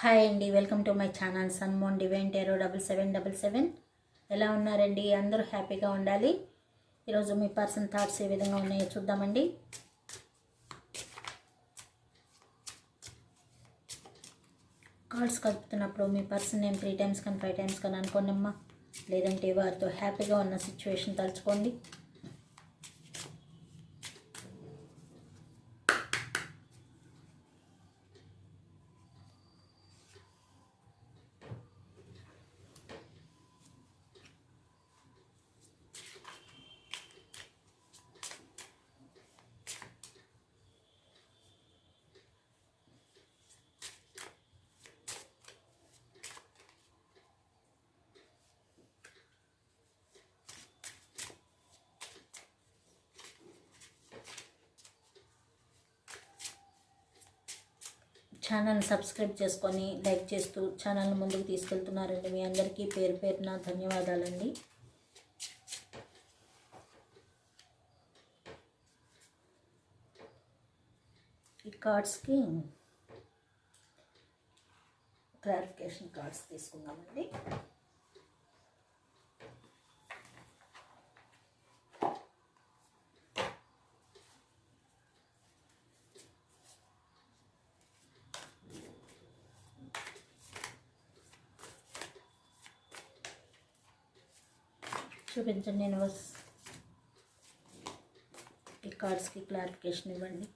Hi అండి welcome to my channel sun moon divine tarot double seven double seven. ఎలా ఉన్నారండి? అందరూ హ్యాపీగా ఉండాలి. ఈరోజు మీ పర్సన్ థాట్స్ ఏ విధంగా ఉన్నాయో చూద్దామండి. కార్డ్స్ కలుపుతున్నప్పుడు మీ పర్సన్ నేమ్ త్రీ టైమ్స్ కానీ ఫైవ్ టైమ్స్ కానీ అనుకోండమ్మా. లేదంటే వారితో హ్యాపీగా ఉన్న సిచ్యువేషన్ తలుచుకోండి. ఛానల్ సబ్స్క్రైబ్ చేసుకొని లైక్ చేస్తూ ఛానల్ ముందుకు తీసుకెళ్తున్నారండి మీ అందరికీ పేరు పేరున ధన్యవాదాలండి. ఈ కార్డ్స్కి క్లారిఫికేషన్ కార్డ్స్ తీసుకుందామండి. చూపించండి యూనివర్స్ ఈ కార్డ్స్కి క్లారిఫికేషన్ ఇవ్వండి.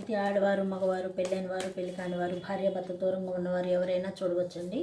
ఇది ఆడవారు మగవారు పెళ్ళైన వారు పెళ్ళి కాని వారు భార్య భర్త దూరంగా ఉన్నవారు ఎవరైనా చూడవచ్చండి.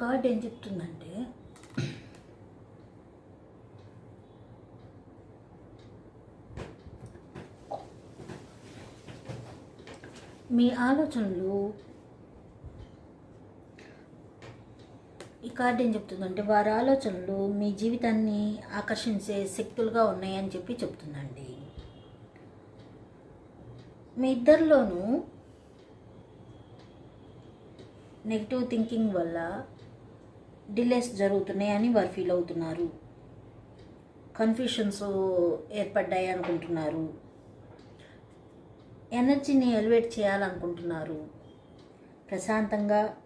కార్డ్ ఏం చెప్తుందంటే మీ ఆలోచనలు ఈ కార్డు ఏం చెప్తుందంటే వారి ఆలోచనలు మీ జీవితాన్ని ఆకర్షించే శక్తులుగా ఉన్నాయని చెప్పి చెప్తుందండి. మీ ఇద్దరిలోనూ నెగిటివ్ థింకింగ్ వల్ల డిలేస్ జరుగుతున్నాయని వారు ఫీల్ అవుతున్నారు. కన్ఫ్యూషన్స్ ఏర్పడ్డాయి అనుకుంటున్నారు. ఎనర్జీని ఎలివేట్ చేయాలనుకుంటున్నారు. ప్రశాంతంగా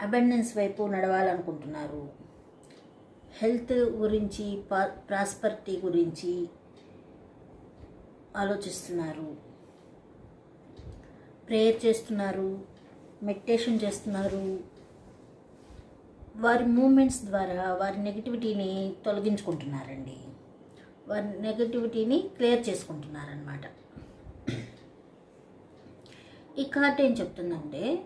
అబెండెన్స్ వైపు నడవాలనుకుంటున్నారు. హెల్త్ గురించి పా ప్రాస్పరిటీ గురించి ఆలోచిస్తున్నారు. ప్రేయర్ చేస్తున్నారు. మెడిటేషన్ చేస్తున్నారు. వారి మూమెంట్స్ ద్వారా వారి నెగిటివిటీని తొలగించుకుంటున్నారండి. వారి నెగిటివిటీని క్లియర్ చేసుకుంటున్నారనమాట ఈ కార్డ్ ఏం చెప్తుందంటే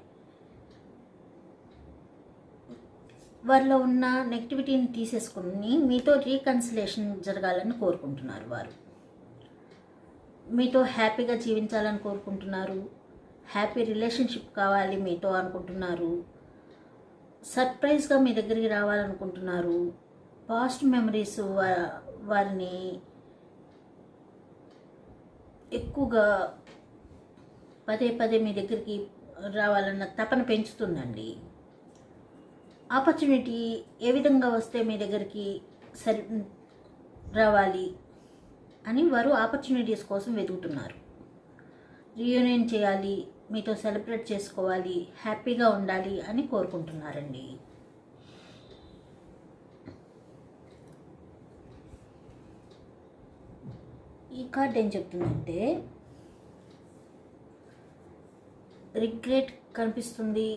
వారిలో ఉన్న నెగిటివిటీని తీసేసుకుని మీతో రీకన్సిలేషన్ జరగాలని కోరుకుంటున్నారు వారు. మీతో హ్యాపీగా జీవించాలని కోరుకుంటున్నారు. హ్యాపీ రిలేషన్షిప్ కావాలి మీతో అనుకుంటున్నారు. సర్ప్రైజ్గా మీ దగ్గరికి రావాలనుకుంటున్నారు. పాస్ట్ మెమరీస్ వారిని ఎక్కువగా పదే పదే మీ దగ్గరికి రావాలన్న తపన పెంచుతుందండి. ఆపర్చునిటీ ఏ విధంగా వస్తే మీ దగ్గరికి సరి రావాలి అని వారు ఆపర్చునిటీస్ కోసం వెతుకుతున్నారు. రీయూనియన్ చేయాలి మీతో సెలబ్రేట్ చేసుకోవాలి హ్యాపీగా ఉండాలి అని కోరుకుంటున్నారండి. ఈ కార్డ్ ఏం చెప్తుందంటే రిగ్రెట్ కనిపిస్తుంది.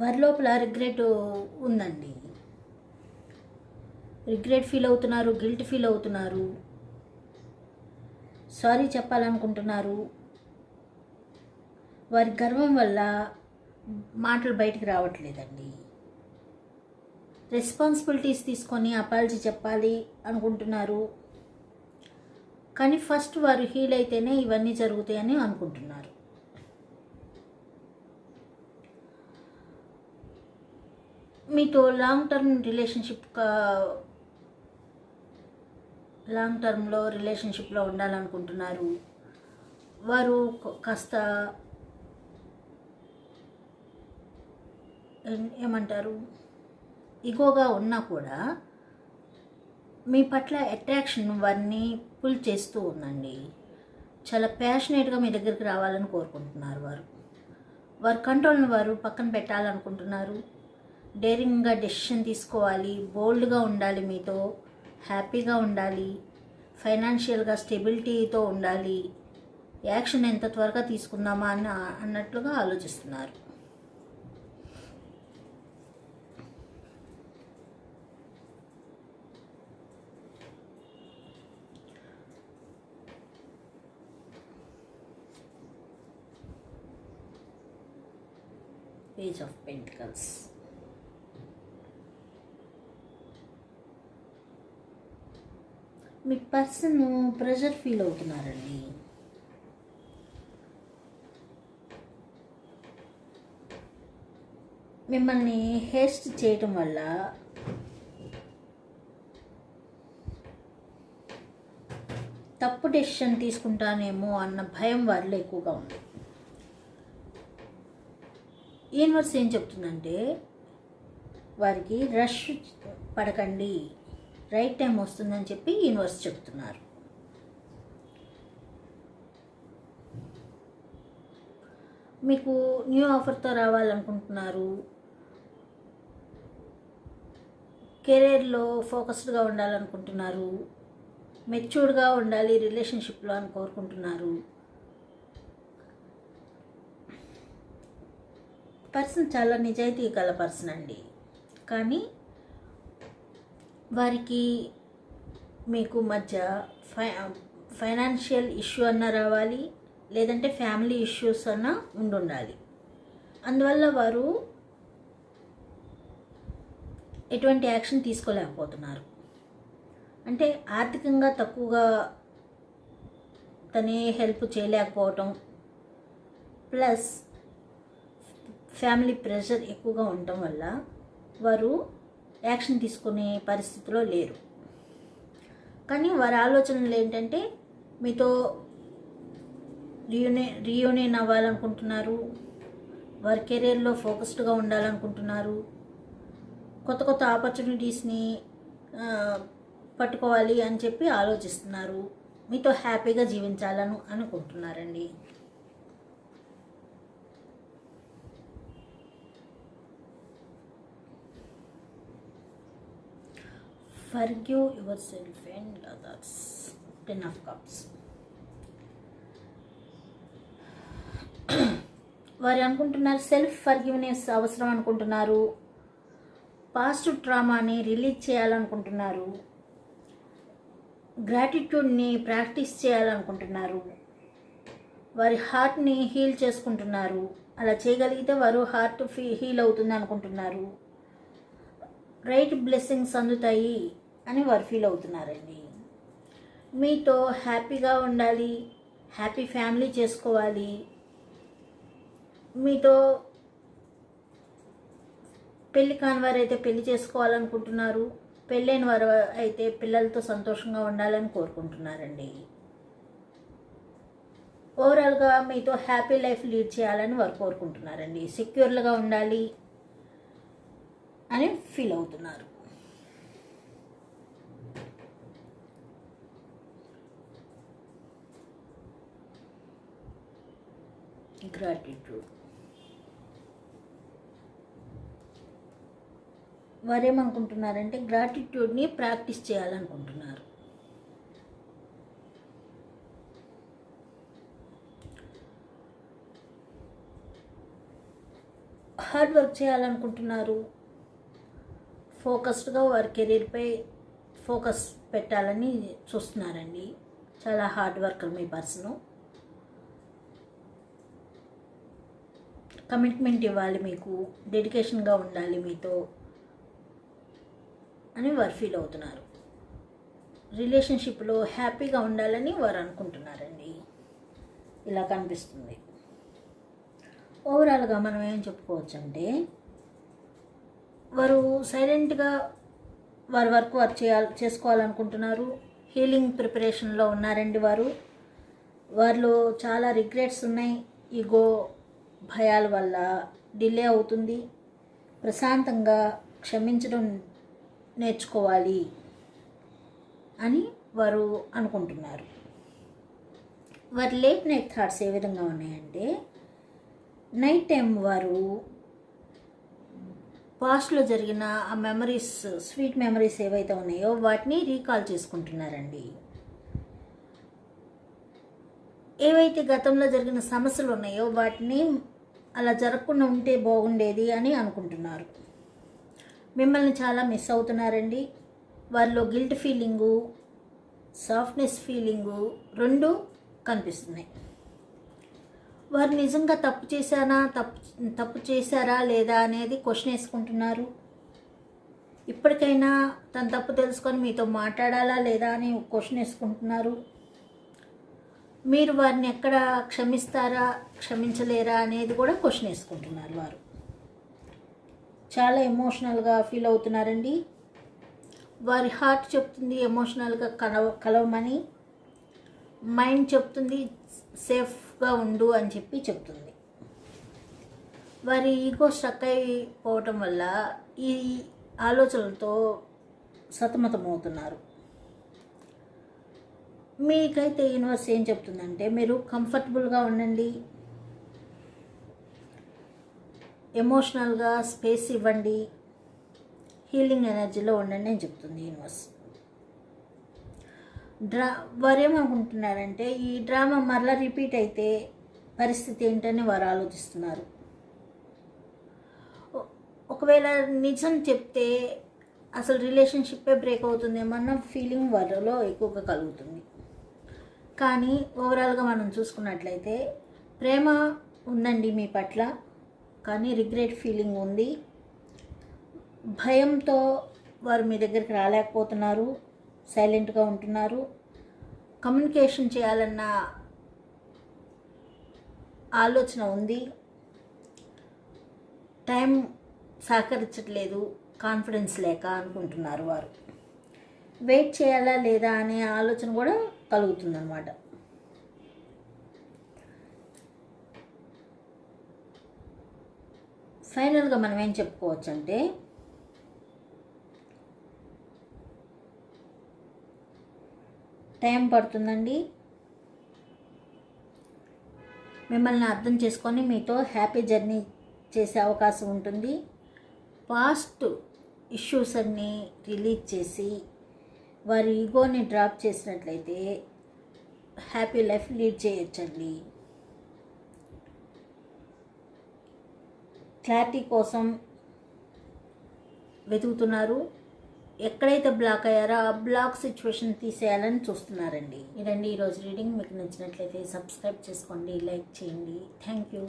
వారి లోపల రిగ్రెట్ ఉందండి. రిగ్రెట్ ఫీల్ అవుతున్నారు గిల్ట్ ఫీల్ అవుతున్నారు. సారీ చెప్పాలనుకుంటున్నారు. వారి గర్వం వల్ల మాటలు బయటకు రావట్లేదండి. రెస్పాన్సిబిలిటీస్ తీసుకొని అపాలజీ చెప్పాలి అనుకుంటున్నారు. కానీ ఫస్ట్ వారు హీల్ అయితేనే ఇవన్నీ జరుగుతాయని అనుకుంటున్నారు. మీతో లాంగ్ టర్మ్ రిలేషన్షిప్ లాంగ్ టర్మ్లో రిలేషన్షిప్లో ఉండాలనుకుంటున్నారు. వారు కాస్త ఏమంటారు? ఇగోగా ఉన్నా కూడా మీ పట్ల అట్రాక్షన్ వారిని పుల్ చేస్తూ ఉందండి. చాలా ప్యాషనేట్గా మీ దగ్గరికి రావాలని కోరుకుంటున్నారు వారు. వారి కంట్రోల్ని వారు పక్కన పెట్టాలనుకుంటున్నారు. డేరింగ్గా డెసిషన్ తీసుకోవాలి బోల్డ్గా ఉండాలి మీతో. హ్యాపీగా ఉండాలి. ఫైనాన్షియల్గా స్టెబిలిటీతో ఉండాలి. యాక్షన్ ఎంత త్వరగా తీసుకుందామా అని అన్నట్లుగా ఆలోచిస్తున్నారు. పేజ్ ఆఫ్ పెంటికల్స్ మీ పర్సన్ ప్రెషర్ ఫీల్ అవుతున్నారండి. మిమ్మల్ని హేస్ట్ చేయటం వల్ల తప్పు డెసిషన్ తీసుకుంటానేమో అన్న భయం వారిలో ఎక్కువగా ఉంది. యూనివర్స్ ఏం చెప్తుందంటే వారికి రష్ పడకండి. రైట్ టైం వస్తుందని చెప్పి యూనివర్స్ చెప్తున్నారు. మీకు న్యూ ఆఫర్తో రావాలనుకుంటున్నారు. కెరీర్లో ఫోకస్డ్గా ఉండాలనుకుంటున్నారు. మెచ్యూర్డ్గా ఉండాలి రిలేషన్షిప్లో అని కోరుకుంటున్నారు. పర్సన్ చాలా నిజాయితీ గల పర్సన్ అండి. కానీ వారికి మీకు మధ్య ఫై ఫైనాన్షియల్ ఇష్యూ అన్న రావాలి లేదంటే ఫ్యామిలీ ఇష్యూస్ అన్న ఉండుండాలి. అందువల్ల వారు ఎటువంటి యాక్షన్ తీసుకోలేకపోతున్నారు. అంటే ఆర్థికంగా తక్కువగా తనే హెల్ప్ చేయలేకపోవటం ప్లస్ ఫ్యామిలీ ప్రెషర్ ఎక్కువగా ఉండటం వల్ల వారు యాక్షన్ తీసుకునే పరిస్థితిలో లేరు. కానీ వారి ఆలోచనలు ఏంటంటే మీతో రియూనే రియూనియన్ అవ్వాలనుకుంటున్నారు వారి కెరీర్లో ఫోకస్డ్గా ఉండాలనుకుంటున్నారు కొత్త కొత్త ఆపర్చునిటీస్ని పట్టుకోవాలి అని చెప్పి ఆలోచిస్తున్నారు మీతో హ్యాపీగా జీవించాలను అనుకుంటున్నారండి. Forgive yourself and others ten of cups. వారు అనుకుంటున్నారు సెల్ఫ్ ఫర్గివ్నెస్ అవసరం అనుకుంటున్నారు. పాస్ట్ ట్రామాని రిలీజ్ చేయాలనుకుంటున్నారు. గ్రాటిట్యూడ్ని ప్రాక్టీస్ చేయాలనుకుంటున్నారు. వారి హార్ట్ని హీల్ చేసుకుంటున్నారు. అలా చేయగలిగితే వారు హార్ట్ ఫీ హీల్ అవుతుంది అనుకుంటున్నారు. రైట్ బ్లెస్సింగ్స్ అందుతాయి. అని వారు ఫీల్ అవుతున్నారండి. మీతో హ్యాపీగా ఉండాలి హ్యాపీ ఫ్యామిలీ చేసుకోవాలి మీతో పెళ్ళి కాని వారు అయితే పెళ్ళి చేసుకోవాలనుకుంటున్నారు పెళ్ళైన వారు అయితే పిల్లలతో సంతోషంగా ఉండాలని కోరుకుంటున్నారండి. ఓవరాల్గా మీతో హ్యాపీ లైఫ్ లీడ్ చేయాలని వారు కోరుకుంటున్నారండి. సెక్యూర్లుగా ఉండాలి అని ఫీల్ అవుతున్నారు. గ్రాటిట్యూడ్ వారేమనుకుంటున్నారంటే గ్రాటిట్యూడ్ని ప్రాక్టీస్ చేయాలనుకుంటున్నారు. హార్డ్ వర్క్ చేయాలనుకుంటున్నారు. ఫోకస్డ్గా వారి కెరీర్పై ఫోకస్ పెట్టాలని చూస్తున్నారండి. చాలా హార్డ్ వర్కర్ మీ పర్సను కమిట్మెంట్ ఇవ్వాలి మీకు డెడికేషన్గా ఉండాలి మీతో అని వారు ఫీల్ అవుతున్నారు. రిలేషన్షిప్లో హ్యాపీగా ఉండాలని వారు అనుకుంటున్నారండి. ఇలా కనిపిస్తుంది. ఓవరాల్గా మనం ఏం చెప్పుకోవచ్చు అంటే వారు సైలెంట్గా వారి వర్క్ వారు చేయాలి చేసుకోవాలనుకుంటున్నారు. హీలింగ్ ప్రిపరేషన్లో ఉన్నారండి వారు. వారిలో చాలా రిగ్రెట్స్ ఉన్నాయి. ఈగో భయాల వల్ల డిలే అవుతుంది. ప్రశాంతంగా క్షమించడం నేర్చుకోవాలి అని వారు అనుకుంటున్నారు. వారి లేట్ నైట్ థాట్స్ ఏ విధంగా ఉన్నాయంటే నైట్ టైం వారు పాస్ట్లో జరిగిన ఆ మెమరీస్ స్వీట్ మెమరీస్ ఏవైతే ఉన్నాయో వాటిని రీకాల్ చేసుకుంటున్నారండి. ఏవైతే గతంలో జరిగిన సమస్యలు ఉన్నాయో వాటిని అలా జరగకుండా ఉంటే బాగుండేది అని అనుకుంటున్నారు. మిమ్మల్ని చాలా మిస్ అవుతున్నారండి. వారిలో గిల్ట్ ఫీలింగు సాఫ్ట్నెస్ ఫీలింగు రెండు కనిపిస్తున్నాయి. వారు నిజంగా తప్పు చేశానా తప్పు తప్పు చేశారా లేదా అనేది క్వశ్చన్ వేసుకుంటున్నారు. ఇప్పటికైనా తన తప్పు తెలుసుకొని మీతో మాట్లాడాలా లేదా అని క్వశ్చన్ వేసుకుంటున్నారు. మీరు వారిని ఎక్కడ క్షమిస్తారా క్షమించలేరా అనేది కూడా క్వశ్చన్ వేసుకుంటున్నారు వారు. చాలా ఎమోషనల్గా ఫీల్ అవుతున్నారండి. వారి హార్ట్ చెప్తుంది ఎమోషనల్గా కలవ కలవమని. మైండ్ చెప్తుంది సేఫ్గా ఉండు అని చెప్పి చెప్తుంది. వారి ఈగో స్ట్రక్ అయిపోవటం వల్ల ఈ ఆలోచనలతో సతమతమవుతున్నారు. మీకైతే యూనివర్స్ ఏం చెప్తుందంటే మీరు కంఫర్టబుల్గా ఉండండి. ఎమోషనల్గా స్పేస్ ఇవ్వండి. హీలింగ్ ఎనర్జీలో ఉండండి అని చెప్తుంది యూనివర్స్. డ్రా వారు ఏమనుకుంటున్నారంటే ఈ డ్రామా మరలా రిపీట్ అయితే పరిస్థితి ఏంటని వారు ఆలోచిస్తున్నారు. ఒకవేళ నిజం చెప్తే అసలు రిలేషన్షిప్పే బ్రేక్ అవుతుందేమన్న ఫీలింగ్ వారిలో ఎక్కువగా కలుగుతుంది. కానీ ఓవరాల్గా మనం చూసుకున్నట్లయితే ప్రేమ ఉందండి మీ పట్ల కానీ రిగ్రెట్ ఫీలింగ్ ఉంది. భయంతో వారు మీ దగ్గరికి రాలేకపోతున్నారు సైలెంట్గా ఉంటున్నారు. కమ్యూనికేషన్ చేయాలన్న ఆలోచన ఉంది. టైం సహకరించట్లేదు కాన్ఫిడెన్స్ లేక అనుకుంటున్నారు వారు. వెయిట్ చేయాలా లేదా అనే ఆలోచన కూడా కలుగుతుందన్నమాట. ఫైనల్గా మనం ఏం చెప్పుకోవచ్చు అంటే టైం పడుతుందండి. మిమ్మల్ని అర్థం చేసుకొని మీతో హ్యాపీ జర్నీ చేసే అవకాశం ఉంటుంది. పాస్ట్ ఇష్యూస్ అన్నీ రిలీజ్ చేసి వారి ఈగోని డ్రాప్ చేసినట్లయితే హ్యాపీ లైఫ్ లీడ్ చేయొచ్చండి. క్లారిటీ కోసం వెతుకుతున్నారు. ఎక్కడైతే బ్లాక్ అయ్యారో ఆ బ్లాక్ సిచ్యువేషన్ తీసేయాలని చూస్తున్నారండి. ఇదండి ఈరోజు రీడింగ్. మీకు నచ్చినట్లయితే సబ్స్క్రైబ్ చేసుకోండి లైక్ చేయండి. Thank you.